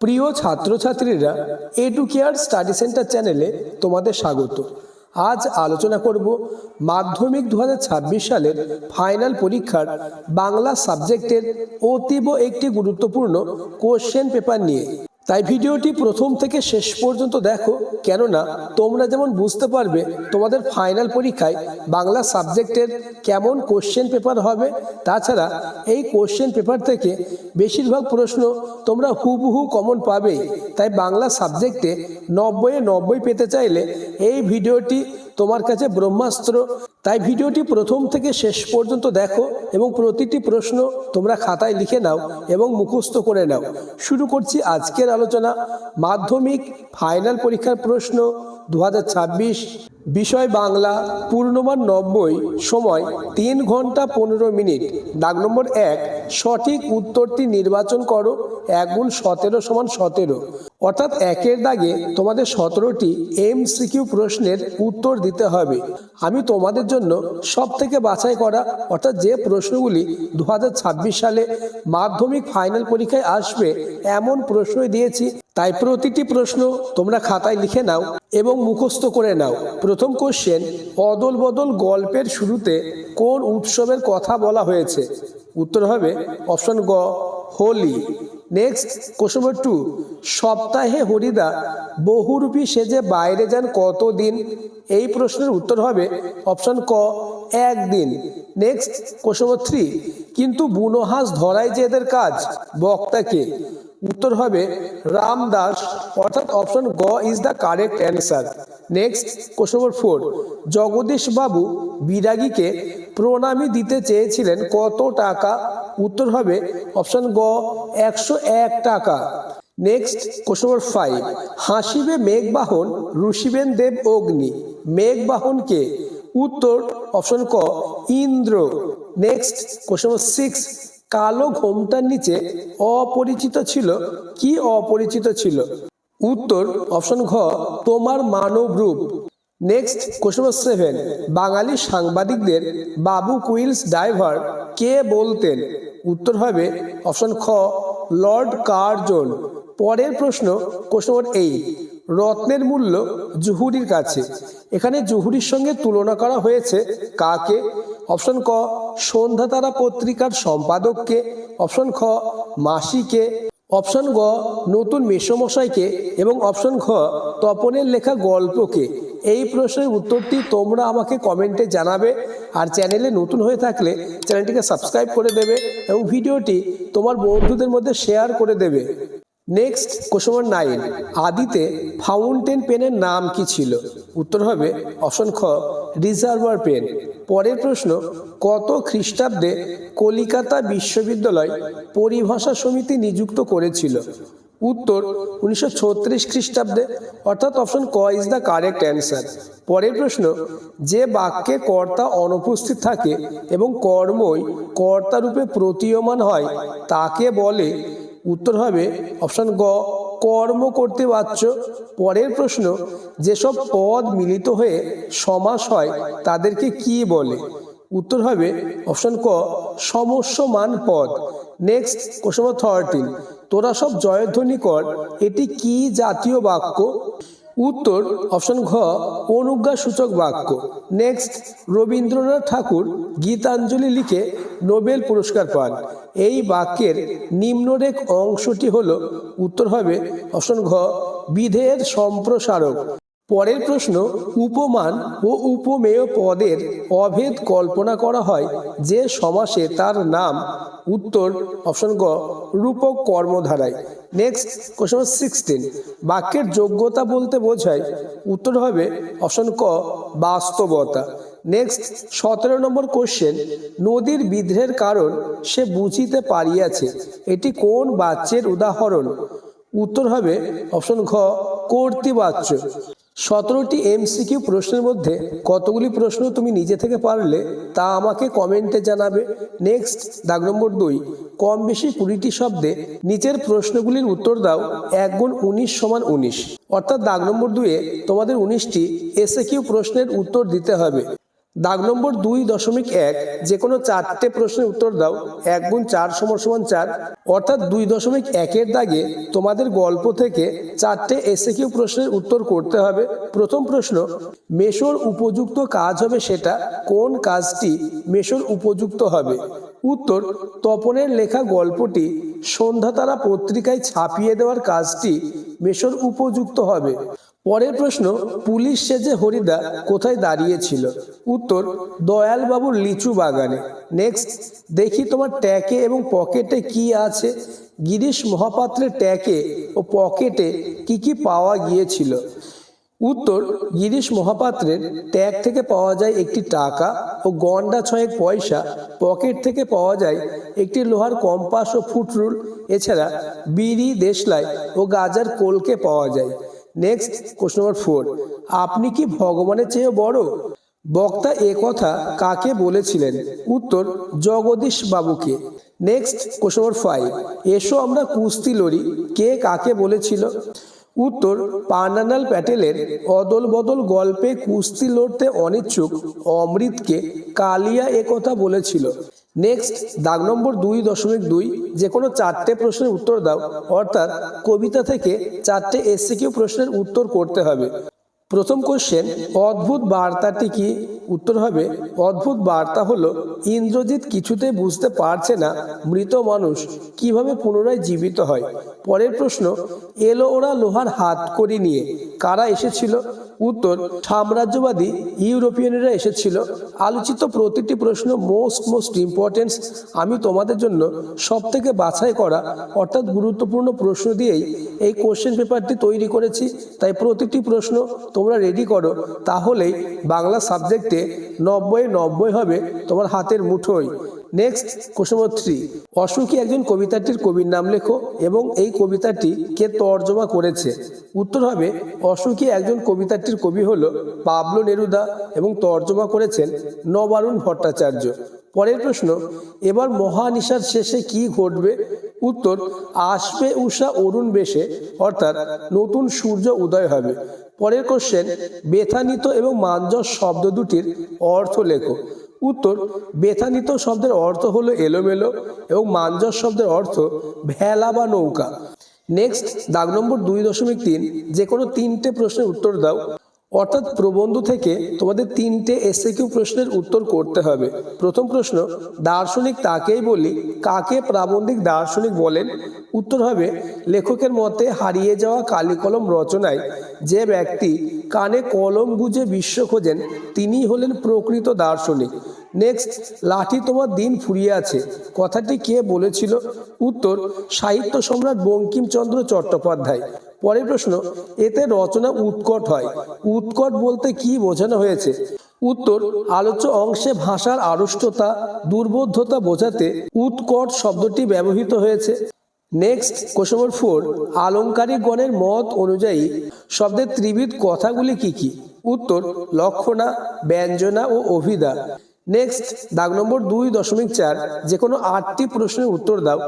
প্রিয় ছাত্রছাত্রীরা educare study centre চ্যানেলে তোমাদের স্বাগত। আজ আলোচনা করব মাধ্যমিক দু হাজার ছাব্বিশ সালের ফাইনাল পরীক্ষার বাংলা সাবজেক্টের অতীব একটি গুরুত্বপূর্ণ কোশ্চেন পেপার নিয়ে। তাই ভিডিওটি প্রথম থেকে শেষ পর্যন্ত দেখো, কেননা তোমরা যেমন বুঝতে পারবে তোমাদের ফাইনাল পরীক্ষায় বাংলা সাবজেক্টের কেমন কোশ্চেন পেপার হবে, তাছাড়া এই কোশ্চেন পেপার থেকে বেশিরভাগ প্রশ্ন তোমরা হুবহু কমন পাবেই। তাই বাংলা সাবজেক্টে নব্বইয়ে নব্বই পেতে চাইলে এই ভিডিওটি তোমার কাছে ব্রহ্মাস্ত্র। তাই ভিডিওটি প্রথম থেকে শেষ পর্যন্ত দেখো এবং প্রতিটি প্রশ্ন তোমরা খাতায় লিখে নাও এবং মুখস্থ করে নাও। শুরু করছি আজকের আলোচনা, মাধ্যমিক ফাইনাল পরীক্ষার প্রশ্ন দু হাজার ছাব্বিশ, বিষয় বাংলা, পূর্ণমান নব্বই, সময় তিন ঘণ্টা পনেরো মিনিট, দাগ নম্বর এক সঠিক উত্তরটি নির্বাচন করো এক গুণ সতেরো সমান সতেরো। অর্থাৎ একের দাগে তোমাদের সতেরোটি এমসিকিউ প্রশ্নের উত্তর দিতে হবে। আমি তোমাদের জন্য সব থেকে বাছাই করা, অর্থাৎ যে প্রশ্নগুলি দু হাজার ছাব্বিশ সালে মাধ্যমিক ফাইনাল পরীক্ষায় আসবে, এমন প্রশ্নই দিয়েছি। তাই প্রতিটি প্রশ্ন তোমরা খাতায় লিখে নাও এবং মুখস্থ করে নাও। প্রথম কোশ্চেন অদল বদল গল্পের শুরুতে কোন উৎসবের কথা বলা হয়েছে? উত্তর হবে অপশন গ, Holi. Next question number two সপ্তাহে হরিদা বহুরূপী সেজে বাইরে যান কতদিন? এই প্রশ্নের উত্তর হবে অপশন ক, একদিন। নেক্সট কোশ্চেন নম্বর থ্রি কিন্তু বুনোহাস ধরাই যে এদের কাজ? বক্তাকে উত্তর হবে রামদাস, অর্থাৎ অপশন গ is the correct answer next question number four Jagadish বাবু বিরাগীকে প্রণামী দিতে চেয়েছিলেন কত টাকা? উত্তর হবে অপশন গ, একশো এক টাকা। নেক্সট কোশ্চেন নম্বর ফাইভ হাসিবে মেঘবাহন ঋষিবেন দেব অগ্নি। মেঘবাহনকে উত্তর অপশন ক, Indra. Next question number six কালো ঘোমটার নিচে অপরিচিত ছিল? কি অপরিচিত ছিল? উত্তর অপশন ঘ, তোমার মানব রূপ। নেক্সট কোশ্চেন নম্বর সেভেন বাঙালি সাংবাদিকদের বাবু কুইলস ড্রাইভার কে বলতেন? উত্তর হবে অপশন খ, লর্ড কার্জন। পরের প্রশ্ন কোশ্চেন নম্বর এইট রত্নের মূল্য জুহুরির কাছে। এখানে জুহুরির সঙ্গে তুলনা করা হয়েছে কাকে? অপশন ক, সন্ধ্যা তারা পত্রিকার সম্পাদককে। অপশন খ, মাসিকে। অপশন গ, নতুন মেসমশাইকে এবং অপশন ঘ, তপনের লেখা গল্পকে। এই প্রশ্নের উত্তরটি তোমরা আমাকে কমেন্টে জানাবে আর চ্যানেলে নতুন হয়ে থাকলে চ্যানেলটিকে সাবস্ক্রাইব করে দেবে এবং ভিডিওটি তোমার বন্ধুদের মধ্যে শেয়ার করে দেবে। নেক্সট কোশ্চেন নাইন আদিতে ফাউন্টেন পেনের নাম কি ছিল? উত্তর হবে খ রিজার্ভার পেন পরের প্রশ্ন, কত খ্রিস্টাব্দে কলিকাতা বিশ্ববিদ্যালয় পরিভাষা সমিতি নিযুক্ত করেছিল? উত্তর, উনিশশো ছত্রিশ খ্রিস্টাব্দে। অর্থাৎ অপশন ক ইজ দ্য কারেক্ট অ্যান্সার পরের প্রশ্ন, যে বাক্যে কর্তা অনুপস্থিত থাকে এবং কর্মই কর্তারূপে প্রতীয়মান হয়, তাকে বলে উত্তর হবে অপশন গ, কর্ম করতে বাচ্চ পরের প্রশ্ন, যেসব পদ মিলিত হয়ে সমাস হয়, তাদেরকে কি বলে? উত্তর হবে অপশন ক, সমস্যমান পদ। নেক্সট কোশ্চেন নম্বর থার্টিন তোরা সব জয়ধ্বনি কর, এটি কি জাতীয় বাক্য? উত্তর, অপশন ঘ অনুজ্ঞা সূচক বাক্য। নেক্সট রবীন্দ্রনাথ ঠাকুর গীতাঞ্জলি লিখে নোবেল পুরস্কার পান। এই বাক্যের নিম্নরেখ অংশটি হল উত্তর হবে অপশন ঘ বিধেয়ের সম্প্রসারক। পরের প্রশ্ন, উপমান ও উপমেয় পদের অভেদ কল্পনা করা হয় যে সমাসে তার নাম, উত্তর, অপশন গ, রূপক কর্মধারায়। নেক্সট কোশ্চেন সিক্সটিন বাক্যের যোগ্যতা বলতে বোঝায়, উত্তর হবে, অপশন ক, বাস্তবতা। নেক্সট সতেরো নম্বর কোশ্চেন নদীর বিদ্রের কারণ সে বুঝিতে পারিয়াছে। এটি কোন বাচ্যের উদাহরণ? উত্তর হবে, অপশন ঘ, কর্তৃবাচ্য। সতেরোটি এমসিকিউ প্রশ্নের মধ্যে কতগুলি প্রশ্ন তুমি নিজে থেকে পারলে তা আমাকে কমেন্টে জানাবে। নেক্সট, দাগ নম্বর দুই কম বেশি কুড়িটি শব্দে নিচের প্রশ্নগুলির উত্তর দাও এক গুণ উনিশ সমান উনিশ। অর্থাৎ দাগ নম্বর দুয়ে তোমাদের উনিশটি এসে কিউ প্রশ্নের উত্তর দিতে হবে। দাগ নম্বর দুই দশমিক এক, যে কোনো চারটে প্রশ্নের উত্তর দাও, এক গুণ চার সমান সমান চার, অর্থাৎ দুই দশমিক একের দাগে তোমাদের গল্প থেকে চারটে এসে কিউ প্রশ্নের উত্তর করতে হবে। প্রথম প্রশ্ন, মেশোর উপযুক্ত কাজ হবে সেটা কোন কাজটি মেশোর উপযুক্ত হবে? উত্তর, তপনের লেখা গল্পটি সন্ধ্যাতারা পত্রিকায় ছাপিয়ে দেওয়ার কাজটি মেশোর উপযুক্ত হবে। পরের প্রশ্ন, পুলিশ সেজে হরিদা কোথায় দাঁড়িয়েছিল? উত্তর, দয়ালবাবুর লিচু বাগানে। নেক্সট, দেখি তোমার ট্যাকে এবং পকেটে কি আছে। গিরিশ মহাপাত্রের ট্যাকে ও পকেটে কি কি পাওয়া গিয়েছিল। উত্তর, গিরিশ মহাপাত্রের ট্যাগ থেকে পাওয়া যায় একটি টাকা ও গন্ডা ছয়েক পয়সা। পকেট থেকে পাওয়া যায় একটি লোহার কম্পাস ও ফুটরুল। এছাড়া বিড়ি, দেশলাই ও গাজার কোলকে পাওয়া যায়। নেক্সট, কোশ্চেন নম্বর ফোর, আপনি কি ভগবানের চেয়ে বড়? বক্তা এ কথা কাকে বলেছিলেন? উত্তর, জগদীশ বাবুকে। নেক্সট নম্বর ফাইভ এসো আমরা কুস্তি লড়ি, কে কাকে বলেছিল? উত্তর পান্নালাল প্যাটেলের অদল বদল গল্পে কুস্তি লড়তে অনিচ্ছুক অমৃতকে কালিয়া একথা বলেছিল। নেক্সট দাগ নম্বর দুই দশমিক দুই। যে কোনো চারটে প্রশ্নের উত্তর দাও, অর্থাৎ কবিতা থেকে চারটে এসসিকিউ প্রশ্নের উত্তর করতে হবে। প্রথম কোশ্চেন অদ্ভুত বার্তাটি কি? উত্তর হবে, অদ্ভুত বার্তা হলো, ইন্দ্রজিৎ কিছুতে বুঝতে পারছে না, মৃত মানুষ, কীভাবে পুনরায় জীবিত হয়? পরের প্রশ্ন, এলো ওরা লোহার হাত করি নিয়ে। কারা এসেছিল? উত্তর, সাম্রাজ্যবাদী ইউরোপিয়ানরা এসেছিল। আলোচিত প্রতিটি প্রশ্ন মোস্ট মোস্ট ইম্পর্টেন্স আমি তোমাদের জন্য সব থেকে বাছাই করা, অর্থাৎ গুরুত্বপূর্ণ প্রশ্ন দিয়েই এই কোশ্চেন পেপারটি তৈরি করেছি। তাই প্রতিটি প্রশ্ন তোমরা রেডি করো, তাহলেই বাংলা সাবজেক্টে নব্বই নব্বই হবে তোমার হাতের মুঠোয়। নেক্সট নম্বর থ্রি অসুখী একজন কবিতাটির কবির নাম লেখো এবং এই কবিতাটি কে তর্জমা করেছে? উত্তর হবে অসুখী একজন কবিতাটির কবি হল পাবলো নেরুদা এবং তর্জমা করেছেন নবারুণ ভট্টাচার্য। পরের প্রশ্ন, এবার মহানিশার শেষে কি ঘটবে? উত্তর, আসবে উষা অরুণ বেশে, অর্থাৎ নতুন সূর্য উদয় হবে। পরের কোশ্চেন বেথানিত এবং মাঞ্জস শব্দ দুটির অর্থ লেখো। উত্তর, বেথানিত শব্দের অর্থ হলো এলোমেলো এবং মাঞ্জর শব্দের অর্থ ভেলা বা নৌকা। নেক্সট দাগ নম্বর দুই দশমিক তিন যে কোনো তিনটে প্রশ্নের উত্তর দাও। অর্থাৎ প্রবন্ধ থেকে তোমাদের তিনটে এসএকিউ প্রশ্নের উত্তর করতে হবে। প্রথম প্রশ্ন, দার্শনিক তাকেই বলি, কাকে প্রাবন্ধিক দার্শনিক বলেন? উত্তর হবে, লেখকের মতে হারিয়ে যাওয়া কালিকলম রচনায় যে ব্যক্তি কানে কলম গুজে বিশ্ব খোঁজেন তিনি হলেন প্রকৃত দার্শনিক। নেক্সট লাঠি তোমার দিন ফুরিয়ে আছে। কথাটি কে বলেছিল? উত্তর, সাহিত্য সম্রাট বঙ্কিমচন্দ্র চট্টোপাধ্যায়। পরের প্রশ্ন, এতে রচনা উৎকট হয়। উৎকট বলতে কি বোঝানো হয়েছে? উত্তর, আলোচ্য অংশে ভাষার আড়ষ্টতা, দুর্বোধ্যতা বোঝাতে উৎকট শব্দটি ব্যবহৃত হয়েছে। নেক্সট কোশ্চেন নম্বর ফোর আলংকারিক গণের মত অনুযায়ী শব্দের ত্রিবিধ কথাগুলি কি কি? উত্তর, লক্ষণা, ব্যঞ্জনা ও অভিধা। নেক্সট দাগ নম্বর দুই দশমিক চার যে কোনো আটটি প্রশ্নের উত্তর দাও।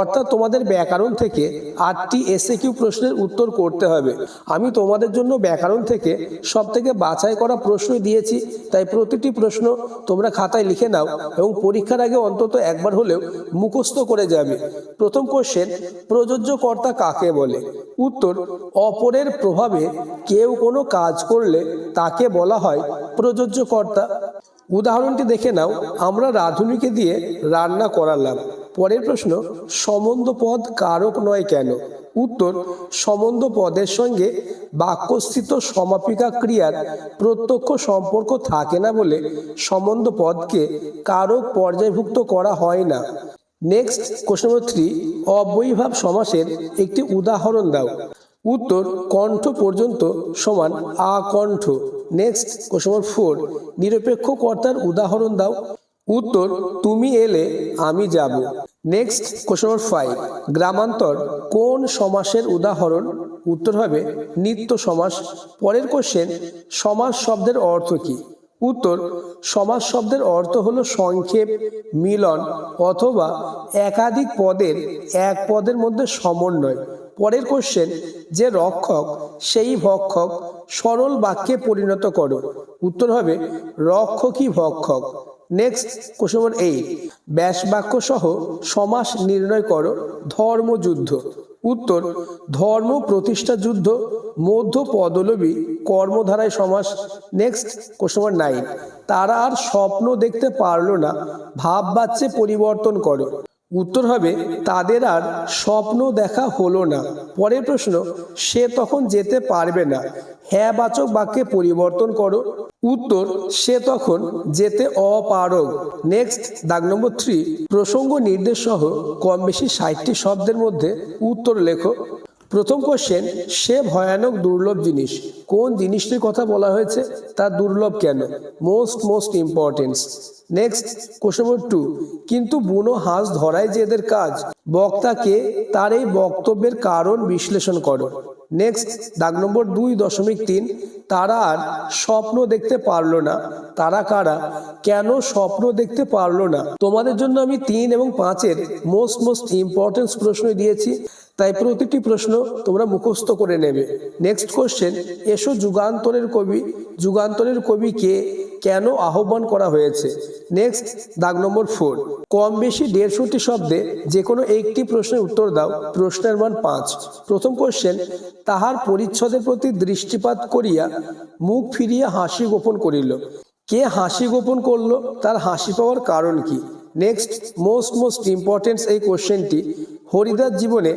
অর্থাৎ তোমাদের ব্যাকরণ থেকে আটটি এসে কিউ প্রশ্নের উত্তর করতে হবে। আমি তোমাদের জন্য ব্যাকরণ থেকে সব থেকে বাছাই করা প্রশ্ন দিয়েছি, তাই প্রতিটি প্রশ্ন তোমরা খাতায় লিখে নাও এবং পরীক্ষার আগে অন্তত একবার হলেও মুখস্থ করে যাবে। প্রথম কোশ্চেন প্রযোজ্য কর্তা কাকে বলে? উত্তর, অপরের প্রভাবে কেউ কোনো কাজ করলে তাকে বলা হয় প্রযোজ্য কর্তা উদাহরণটি দেখে নাও। আমরা রাঁধুনিকে দিয়ে রান্না করালাম। পরের প্রশ্ন সম্বন্ধ পদ কারক নয় কেন? উত্তর সম্বন্ধ পদের সঙ্গে বাক্যস্থিত সমাপিকা ক্রিয়ার প্রত্যক্ষ সম্পর্ক থাকে না বলে সম্বন্ধ পদকে কারক পর্যায়ভুক্ত করা হয় না। নেক্সট কোশ্চেন নম্বর থ্রি অব্যয়ীভাব সমাসের একটি উদাহরণ দাও। উত্তর কণ্ঠ পর্যন্ত সমান আকণ্ঠ নেক্সট কোশ্চেন ফোর নিরপেক্ষ কর্তার উদাহরণ দাও। উত্তর, তুমি এলে আমি যাব। নেক্সট কোশ্চেন নম্বর ফাইভ গ্রামান্তর কোন সমাসের উদাহরণ? উত্তর হবে, নিত্য সমাস। পরের কোশ্চেন সমাস শব্দের অর্থ কি? উত্তর, সমাস শব্দের অর্থ হলো সংক্ষেপ, মিলন অথবা একাধিক পদের এক পদের মধ্যে সমন্বয়। পরের কোশ্চেন যে রক্ষক, সেই ভক্ষক সরল বাক্যে পরিণত করো। উত্তর হবে, রক্ষকই ভক্ষক। নেক্সট কোশ্চেন নম্বর এইট ব্যাস বাক্য সহ সমাস নির্ণয় করো ধর্মযুদ্ধ উত্তর, ধর্ম প্রতিষ্ঠা যুদ্ধ, মধ্য পদলবী কর্মধারায় সমাস। নেক্সট কোশ্চেন নম্বর নাইন তারা আর স্বপ্ন দেখতে পারল না ভাব বাচ্চে পরিবর্তন করো। উত্তর হবে, তাদের আর স্বপ্ন দেখা হলো না। পরের প্রশ্ন, সে তখন যেতে পারবে না। হ্যাঁ বাচক বাক্যে পরিবর্তন করো। উত্তর, সে তখন যেতে অপারক নেক্সট দাগ নম্বর থ্রি প্রসঙ্গ নির্দেশ সহ কম বেশি ষাটটি শব্দের মধ্যে উত্তর লেখো। প্রথম কোশ্চেন সে ভয়ানক দুর্লভ জিনিস। কোন জিনিসটির কথা বলা হয়েছে? তা দুর্লভ কেন? Most most importance next question number two কিন্তু বুনো হাঁস ধরাই যে এদের কাজ। বক্তাকে তার এই বক্তব্যের কারণ বিশ্লেষণ করো। নেক্সট দাগ নম্বর দুই দশমিক তিন, তারা আর স্বপ্ন দেখতে পারল না। তারা কারা? কেন স্বপ্ন দেখতে পারল না? তোমাদের জন্য আমি তিন এবং পাঁচের মোস্ট মোস্ট ইম্পর্টেন্স প্রশ্ন দিয়েছি। তাই প্রতিটি প্রশ্ন তোমরা মুখস্থ করে নেবে। নেক্সট কোশ্চেন এসো যুগান্তরের কবি যুগান্তরের কবি কে কেন আহ্বান করা হয়েছে? নেক্সট দাগ নম্বর ফোর কম বেশি দেড়শোটি শব্দে যে কোনো একটি প্রশ্নের উত্তর দাও, প্রশ্নের মান পাঁচ। প্রথম কোশ্চেন তাহার পরিচ্ছদের প্রতি দৃষ্টিপাত করিয়া মুখ ফিরিয়া হাসি গোপন করিল। কে হাসি গোপন করল? তার হাসি পাওয়ার কারণ কি? নেক্সট মোস্ট মোস্ট ইম্পর্টেন্স এই কোশ্চেনটি হরিদাস জীবনে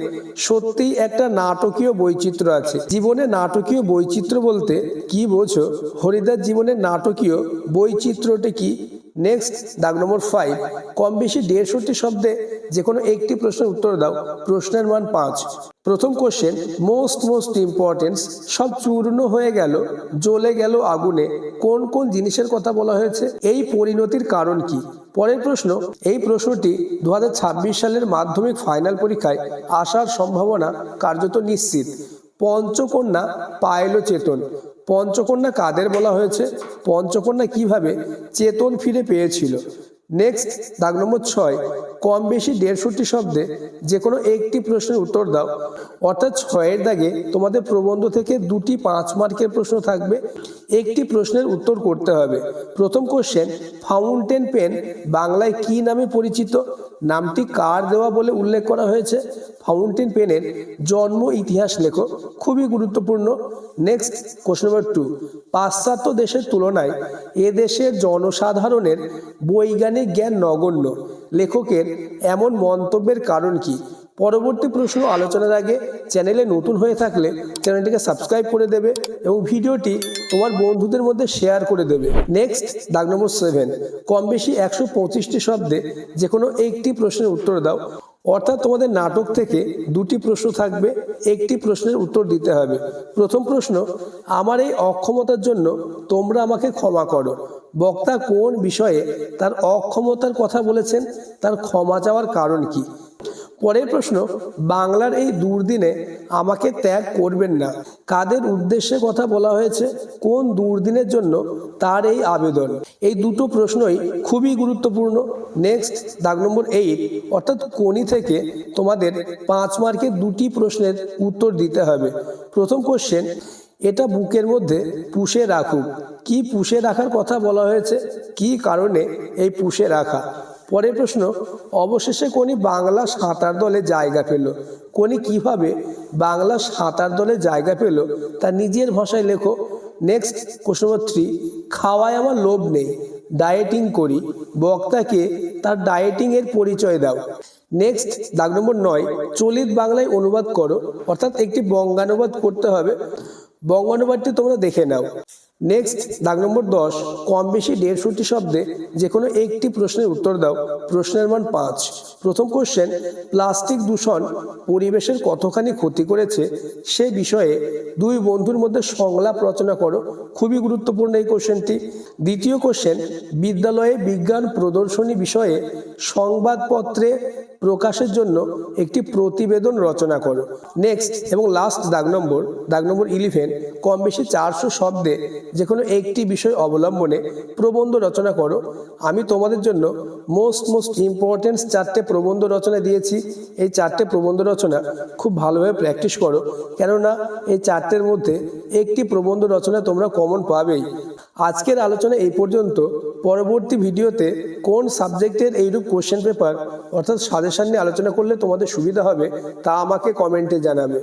সত্যিই একটা নাটকীয় বৈচিত্র্য আছে। জীবনে নাটকীয় বৈচিত্র্য বলতে কি বোঝো? হরিদাস জীবনের নাটকীয় বৈচিত্র্যটি কি? নেক্সট দাগ নম্বর ফাইভ কম বেশি দেড়শোটি শব্দে যে কোনো একটি প্রশ্নের উত্তর দাও। প্রশ্নের মান পাঁচ। প্রথম কোশ্চেন মোস্ট মোস্ট ইম্পর্টেন্স সব চূর্ণ হয়ে গেল, জ্বলে গেল আগুনে, কোন কোন জিনিসের কথা বলা হয়েছে? এই পরিণতির কারণ কি? পরের প্রশ্ন, এই প্রশ্নটি দু হাজার ছাব্বিশ সালের মাধ্যমিক ফাইনাল পরীক্ষায় আসার সম্ভাবনা কার্যত নিশ্চিত। পঞ্চকন্যা পায়লো চেতন পঞ্চকন্যা কাদের বলা হয়েছে? পঞ্চকন্যা কীভাবে চেতন ফিরে পেয়েছিল? নেক্সট দাগ নম্বর ছয়, কম বেশি দেড়শোটি শব্দে যে কোনো একটি প্রশ্নের উত্তর দাও। অর্থাৎ ছয়ের দাগে তোমাদের প্রবন্ধ থেকে দুটি পাঁচ মার্কের প্রশ্ন থাকবে। একটি প্রশ্নের উত্তর করতে হবে। প্রথম কোশ্চেন ফাউন্টেন পেন বাংলায় কি নামে পরিচিত? নামটি কার দেওয়া বলে উল্লেখ করা হয়েছে? ফাউন্টেন পেনের জন্ম ইতিহাস লেখো, খুবই গুরুত্বপূর্ণ। নেক্সট কোশ্চেন নম্বর টু পাশ্চাত্য দেশের তুলনায় এ দেশের জনসাধারণের বৈজ্ঞানিক জ্ঞান নগণ্য। লেখকের এমন মন্তব্যের কারণ কি? পরবর্তী প্রশ্ন আলোচনার আগে চ্যানেলে নতুন হয়ে থাকলে চ্যানেলটিকে সাবস্ক্রাইব করে দেবে এবং ভিডিওটি তোমার বন্ধুদের মধ্যে শেয়ার করে দেবে। নেক্সট দাগ নম্বর সেভেন কম বেশি একশো পঁচিশটি শব্দে যে কোনো একটি প্রশ্নের উত্তর দাও। অর্থাৎ তোমাদের নাটক থেকে দুটি প্রশ্ন থাকবে, একটি প্রশ্নের উত্তর দিতে হবে। প্রথম প্রশ্ন, আমার এই অক্ষমতার জন্য তোমরা আমাকে ক্ষমা করো। বক্তা কোন বিষয়ে তার অক্ষমতার কথা বলেছেন, তার ক্ষমা চাওয়ার কারণ কি? পরের প্রশ্ন, বাংলার এই দুর্দিনে আমাকে ত্যাগ করবেন না। কাদের উদ্দেশ্যে কথা বলা হয়েছে? কোন দুর্দিনের জন্য তার এই আবেদন? এই দুটো প্রশ্নই খুবই গুরুত্বপূর্ণ। নেক্সট দাগ নম্বর এইট অর্থাৎ কোনি থেকে তোমাদের পাঁচ মার্কের দুটি প্রশ্নের উত্তর দিতে হবে। প্রথম কোশ্চেন এটা বুকের মধ্যে পুষে রাখুক। কি পুষে রাখার কথা বলা হয়েছে? কি কারণে এই পুষে রাখা? পরের প্রশ্ন, অবশেষে কোনি বাংলা সাঁতার দলে জায়গা পেল। কোনি কীভাবে বাংলা সাঁতার দলে জায়গা পেল তা নিজের ভাষায় লেখো। নেক্সট কোশ্চেন নম্বর থ্রি খাওয়ায় আমার লোভ নেই ডায়েটিং করি। বক্তাকে তার ডায়েটিং এর পরিচয় দাও। নেক্সট দাগ নম্বর নয়, চলিত বাংলায় অনুবাদ করো। অর্থাৎ একটি বঙ্গানুবাদ করতে হবে। বঙ্গানুবাদটি তোমরা দেখে নাও। নেক্সট দাগ নম্বর দশ, কম বেশি দেড়শোটি শব্দে যে কোনো একটি প্রশ্নের উত্তর দাও। প্রশ্নের মান পাঁচ। প্রথম কোশ্চেন প্লাস্টিক দূষণ পরিবেশের কতখানি ক্ষতি করেছে সে বিষয়ে দুই বন্ধুর মধ্যে সংলাপ রচনা করো। খুবই গুরুত্বপূর্ণ এই কোশ্চেনটি দ্বিতীয় কোশ্চেন বিদ্যালয়ে বিজ্ঞান প্রদর্শনী বিষয়ে সংবাদপত্রে প্রকাশের জন্য একটি প্রতিবেদন রচনা করো। নেক্সট এবং লাস্ট দাগ নম্বর দাগ নম্বর ইলেভেন কম বেশি চারশো শব্দে যে কোনো একটি বিষয় অবলম্বনে প্রবন্ধ রচনা করো। আমি তোমাদের জন্য মোস্ট মোস্ট ইম্পর্টেন্ট চারটে প্রবন্ধ রচনা দিয়েছি। এই চারটে প্রবন্ধ রচনা খুব ভালোভাবে প্র্যাকটিস করো। কেননা এই চারটের মধ্যে একটি প্রবন্ধ রচনা তোমরা কমন পাবেই। আজকের আলোচনা এই পর্যন্ত। পরবর্তী ভিডিওতে কোন সাবজেক্টের এইরূপ কোশ্চেন পেপার অর্থাৎ সাজেশন নিয়ে আলোচনা করলে তোমাদের সুবিধা হবে তা আমাকে কমেন্টে জানাবে।